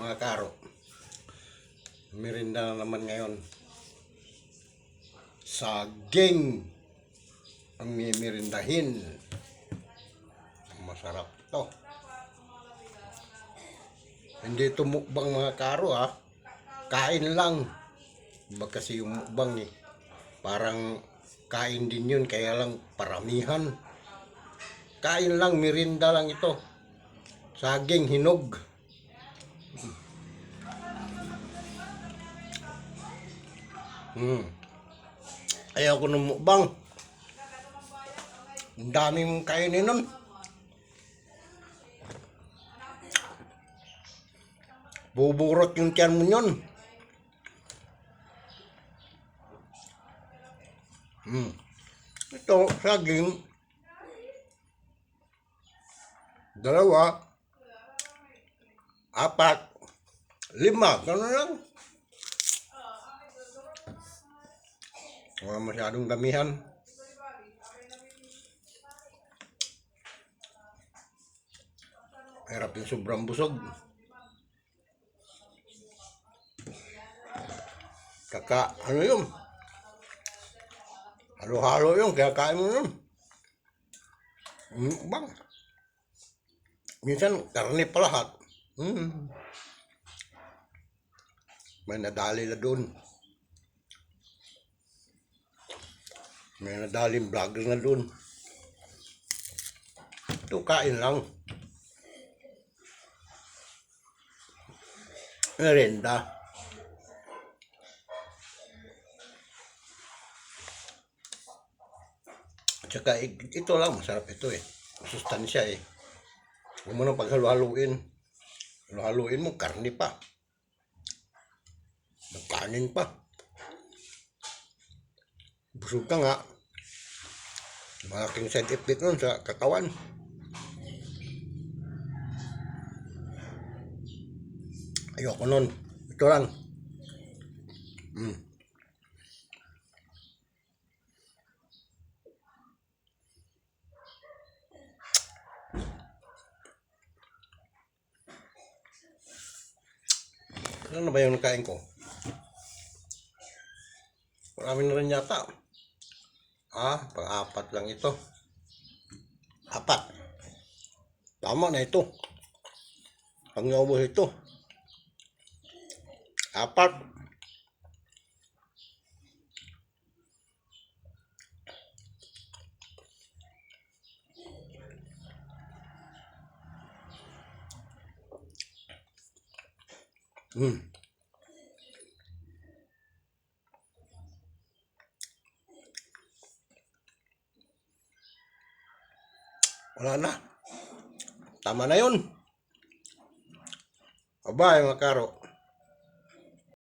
mga karo. Merinda na naman ngayon. Saging ang mimirindahin. Masarap to. Hindi ito mukbang mga karo ha. Kain lang. Iba kasi yung mukbang eh. Parang kain din yun kaya lang paramihan. Kain lang, mirinda lang ito. Saging, hinog. Hmm. Ayaw ko ng mukbang. Ang dami mong kainin nun. Buburot yung tiyan mo yun. Hmm. Ito, saging. Dalawa. Apat. Lima. Gano'n lang. Wala masyadong damihan. Hirap yung sobrang busog. Kaka, ano yun? Halo-halo yun, kaya kain mo yun. Mm, bang. Minsan, karne pa lahat. Mm. May nadali na doon. May nadaling vlogger na doon. Ito, kain lang. Merenda. Tsaka ito lang, masarap ito eh. Sustansya eh. Huwag mo nang paghalo-haluin. Halo-haluin mo, karne pa. Magkanin pa. Busog ka nga. Malaking side effect nun sa katawan. Ayoko nun. Ito lang. Mm. Ano na ba yung nakain ko? Marami na rin yata. Ah, pang-apat lang ito. Apat. Tama na ito. Pang naubos ito. Apat. Hmm. Wala na. Tama na yun. Bye mga karo.